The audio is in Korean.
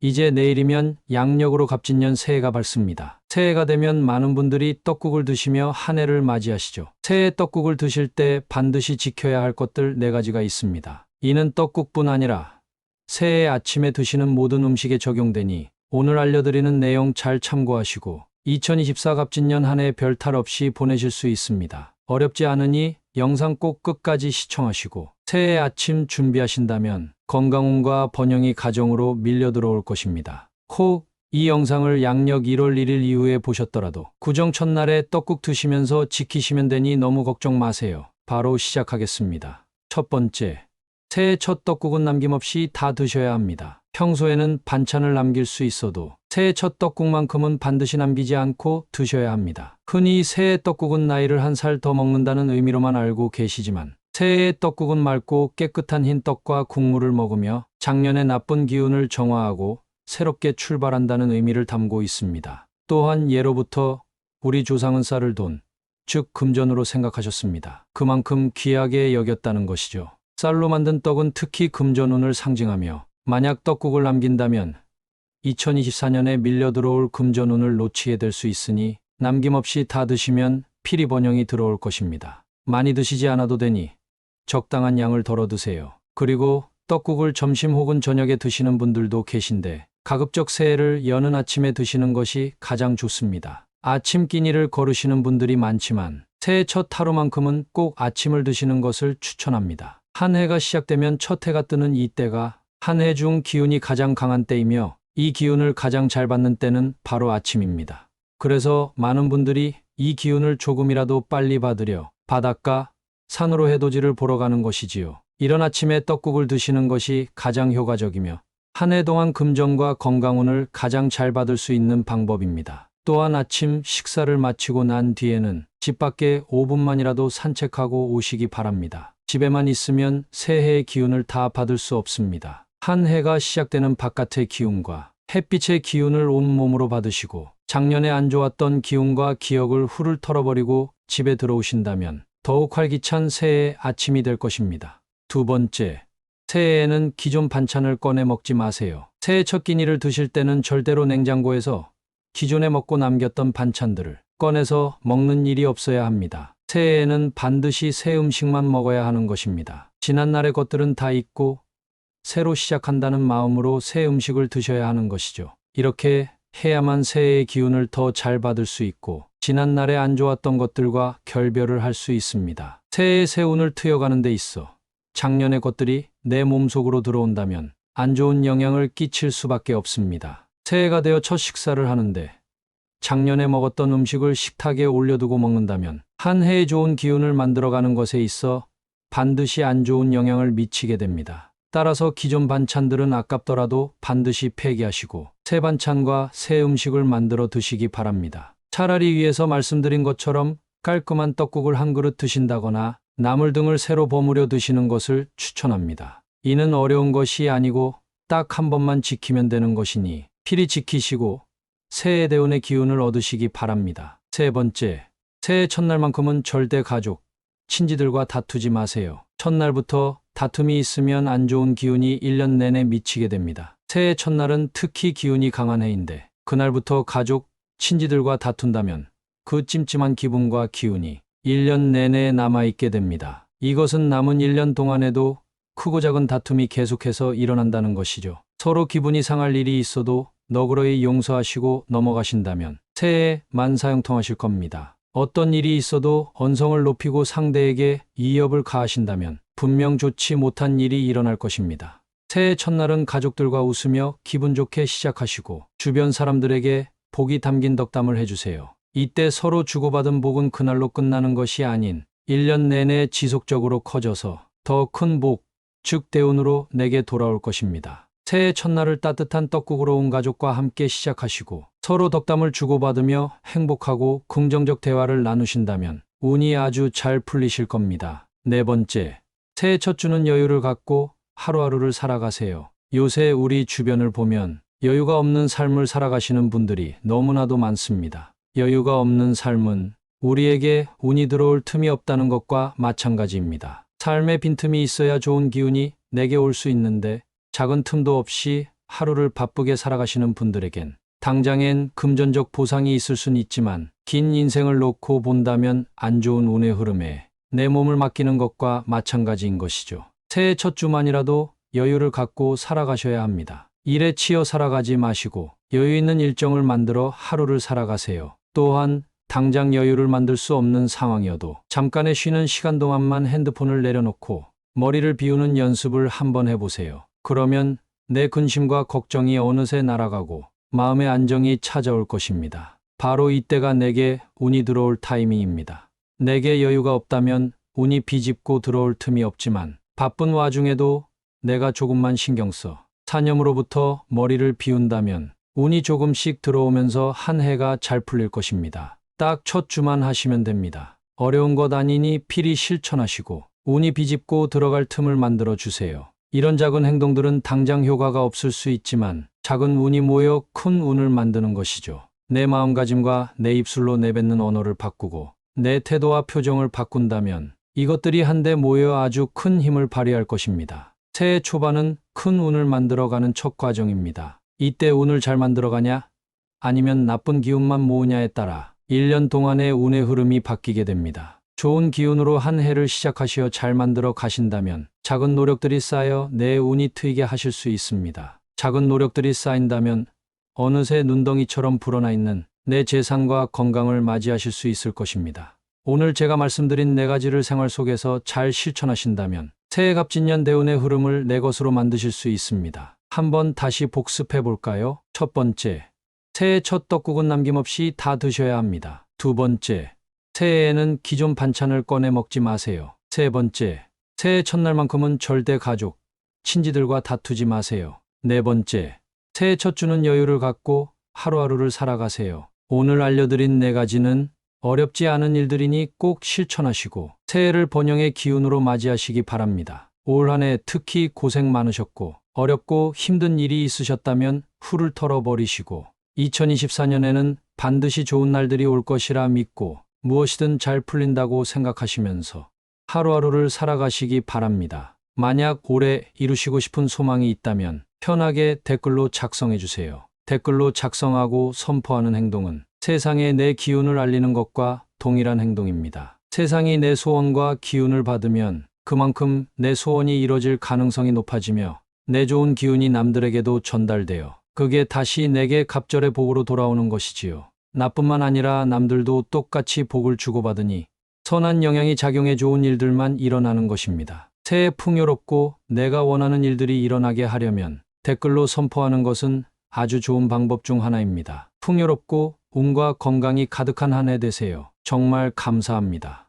이제 내일이면 양력으로 갑진년 새해가 밝습니다. 새해가 되면 많은 분들이 떡국을 드시며 한 해를 맞이하시죠. 새해 떡국을 드실 때 반드시 지켜야 할 것들 네 가지가 있습니다. 이는 떡국뿐 아니라 새해 아침에 드시는 모든 음식에 적용되니 오늘 알려드리는 내용 잘 참고하시고 2024 갑진년 한 해 별탈 없이 보내실 수 있습니다. 어렵지 않으니 영상 꼭 끝까지 시청하시고 새해 아침 준비하신다면 건강운과 번영이 가정으로 밀려 들어올 것입니다. 혹이 영상을 양력 1월 1일 이후에 보셨더라도 구정 첫날에 떡국 드시면서 지키시면 되니 너무 걱정 마세요. 바로 시작하겠습니다. 첫 번째, 새해 첫 떡국은 남김없이 다 드셔야 합니다. 평소에는 반찬을 남길 수 있어도 새해 첫 떡국만큼은 반드시 남기지 않고 드셔야 합니다. 흔히 새해 떡국은 나이를 한 살 더 먹는다는 의미로만 알고 계시지만 새해의 떡국은 맑고 깨끗한 흰 떡과 국물을 먹으며 작년의 나쁜 기운을 정화하고 새롭게 출발한다는 의미를 담고 있습니다. 또한 예로부터 우리 조상은 쌀을 돈, 즉 금전으로 생각하셨습니다. 그만큼 귀하게 여겼다는 것이죠. 쌀로 만든 떡은 특히 금전운을 상징하며 만약 떡국을 남긴다면 2024년에 밀려 들어올 금전운을 놓치게 될 수 있으니 남김없이 다 드시면 피리 번영이 들어올 것입니다. 많이 드시지 않아도 되니 적당한 양을 덜어 드세요. 그리고 떡국을 점심 혹은 저녁에 드시는 분들도 계신데 가급적 새해를 여는 아침에 드시는 것이 가장 좋습니다. 아침 끼니를 거르시는 분들이 많지만 새해 첫 하루만큼은 꼭 아침을 드시는 것을 추천합니다. 한 해가 시작되면 첫 해가 뜨는 이때가 한 해 중 기운이 가장 강한 때이며 이 기운을 가장 잘 받는 때는 바로 아침입니다. 그래서 많은 분들이 이 기운을 조금이라도 빨리 받으려 바닷가, 산으로 해돋이를 보러 가는 것이지요. 이런 아침에 떡국을 드시는 것이 가장 효과적이며 한 해 동안 금전과 건강운을 가장 잘 받을 수 있는 방법입니다. 또한 아침 식사를 마치고 난 뒤에는 집 밖에 5분만이라도 산책하고 오시기 바랍니다. 집에만 있으면 새해의 기운을 다 받을 수 없습니다. 한 해가 시작되는 바깥의 기운과 햇빛의 기운을 온몸으로 받으시고 작년에 안 좋았던 기운과 기억을 훌을 털어버리고 집에 들어오신다면 더욱 활기찬 새해의 아침이 될 것입니다. 두 번째, 새해에는 기존 반찬을 꺼내 먹지 마세요. 새해 첫 끼니를 드실 때는 절대로 냉장고에서 기존에 먹고 남겼던 반찬들을 꺼내서 먹는 일이 없어야 합니다. 새해에는 반드시 새 음식만 먹어야 하는 것입니다. 지난날의 것들은 다 잊고 새로 시작한다는 마음으로 새 음식을 드셔야 하는 것이죠. 이렇게 해야만 새해의 기운을 더 잘 받을 수 있고 지난날에 안 좋았던 것들과 결별을 할 수 있습니다. 새해의 새운을 트여가는 데 있어 작년의 것들이 내 몸속으로 들어온다면 안 좋은 영향을 끼칠 수밖에 없습니다. 새해가 되어 첫 식사를 하는데 작년에 먹었던 음식을 식탁에 올려두고 먹는다면 한 해에 좋은 기운을 만들어가는 것에 있어 반드시 안 좋은 영향을 미치게 됩니다. 따라서 기존 반찬들은 아깝더라도 반드시 폐기하시고 새 반찬과 새 음식을 만들어 드시기 바랍니다. 차라리 위에서 말씀드린 것처럼 깔끔한 떡국을 한 그릇 드신다거나 나물 등을 새로 버무려 드시는 것을 추천합니다. 이는 어려운 것이 아니고 딱 한 번만 지키면 되는 것이니 필히 지키시고 새해 대운의 기운을 얻으시기 바랍니다. 세 번째, 새해 첫날만큼은 절대 가족, 친지들과 다투지 마세요. 첫날부터 다툼이 있으면 안 좋은 기운이 1년 내내 미치게 됩니다. 새해 첫날은 특히 기운이 강한 해인데 그날부터 가족, 친지들과 다툰다면 그 찜찜한 기분과 기운이 1년 내내 남아있게 됩니다. 이것은 남은 1년 동안에도 크고 작은 다툼이 계속해서 일어난다는 것이죠. 서로 기분이 상할 일이 있어도 너그러이 용서하시고 넘어가신다면 새해 만사형통하실 겁니다. 어떤 일이 있어도 언성을 높이고 상대에게 이협을 가하신다면 분명 좋지 못한 일이 일어날 것입니다. 새해 첫날은 가족들과 웃으며 기분 좋게 시작하시고 주변 사람들에게 복이 담긴 덕담을 해주세요. 이때 서로 주고받은 복은 그날로 끝나는 것이 아닌 1년 내내 지속적으로 커져서 더 큰 복, 즉 대운으로 내게 돌아올 것입니다. 새해 첫날을 따뜻한 떡국으로 온 가족과 함께 시작하시고 서로 덕담을 주고받으며 행복하고 긍정적 대화를 나누신다면 운이 아주 잘 풀리실 겁니다. 네 번째, 새해 첫 주는 여유를 갖고 하루하루를 살아가세요. 요새 우리 주변을 보면 여유가 없는 삶을 살아가시는 분들이 너무나도 많습니다. 여유가 없는 삶은 우리에게 운이 들어올 틈이 없다는 것과 마찬가지입니다. 삶에 빈틈이 있어야 좋은 기운이 내게 올 수 있는데 작은 틈도 없이 하루를 바쁘게 살아가시는 분들에겐 당장엔 금전적 보상이 있을 순 있지만 긴 인생을 놓고 본다면 안 좋은 운의 흐름에 내 몸을 맡기는 것과 마찬가지인 것이죠. 새해 첫 주만이라도 여유를 갖고 살아가셔야 합니다. 일에 치여 살아가지 마시고 여유 있는 일정을 만들어 하루를 살아가세요. 또한 당장 여유를 만들 수 없는 상황이어도 잠깐의 쉬는 시간 동안만 핸드폰을 내려놓고 머리를 비우는 연습을 한번 해보세요. 그러면 내 근심과 걱정이 어느새 날아가고 마음의 안정이 찾아올 것입니다. 바로 이때가 내게 운이 들어올 타이밍입니다. 내게 여유가 없다면 운이 비집고 들어올 틈이 없지만 바쁜 와중에도 내가 조금만 신경 써 사념으로부터 머리를 비운다면 운이 조금씩 들어오면서 한 해가 잘 풀릴 것입니다. 딱 첫 주만 하시면 됩니다. 어려운 것 아니니 필히 실천하시고 운이 비집고 들어갈 틈을 만들어 주세요. 이런 작은 행동들은 당장 효과가 없을 수 있지만 작은 운이 모여 큰 운을 만드는 것이죠. 내 마음가짐과 내 입술로 내뱉는 언어를 바꾸고 내 태도와 표정을 바꾼다면 이것들이 한데 모여 아주 큰 힘을 발휘할 것입니다. 새해 초반은 큰 운을 만들어가는 첫 과정입니다. 이때 운을 잘 만들어가냐? 아니면 나쁜 기운만 모으냐에 따라 1년 동안의 운의 흐름이 바뀌게 됩니다. 좋은 기운으로 한 해를 시작하시어 잘 만들어 가신다면 작은 노력들이 쌓여 내 운이 트이게 하실 수 있습니다. 작은 노력들이 쌓인다면 어느새 눈덩이처럼 불어나 있는 내 재산과 건강을 맞이하실 수 있을 것입니다. 오늘 제가 말씀드린 네 가지를 생활 속에서 잘 실천하신다면 새해 갑진년 대운의 흐름을 내 것으로 만드실 수 있습니다. 한번 다시 복습해 볼까요? 첫 번째, 새해 첫 떡국은 남김없이 다 드셔야 합니다. 두 번째, 새해에는 기존 반찬을 꺼내 먹지 마세요. 세 번째, 새해 첫날만큼은 절대 가족, 친지들과 다투지 마세요. 네 번째, 새해 첫 주는 여유를 갖고 하루하루를 살아가세요. 오늘 알려드린 네 가지는 어렵지 않은 일들이니 꼭 실천하시고 새해를 번영의 기운으로 맞이하시기 바랍니다. 올 한 해 특히 고생 많으셨고 어렵고 힘든 일이 있으셨다면 풀을 털어버리시고 2024년에는 반드시 좋은 날들이 올 것이라 믿고 무엇이든 잘 풀린다고 생각하시면서 하루하루를 살아가시기 바랍니다. 만약 올해 이루시고 싶은 소망이 있다면 편하게 댓글로 작성해 주세요. 댓글로 작성하고 선포하는 행동은 세상에 내 기운을 알리는 것과 동일한 행동입니다. 세상이 내 소원과 기운을 받으면 그만큼 내 소원이 이뤄질 가능성이 높아지며 내 좋은 기운이 남들에게도 전달되어 그게 다시 내게 갑절의 복으로 돌아오는 것이지요. 나뿐만 아니라 남들도 똑같이 복을 주고받으니 선한 영향이 작용해 좋은 일들만 일어나는 것입니다. 새해 풍요롭고 내가 원하는 일들이 일어나게 하려면 댓글로 선포하는 것은 아주 좋은 방법 중 하나입니다. 풍요롭고 운과 건강이 가득한 한 해 되세요. 정말 감사합니다.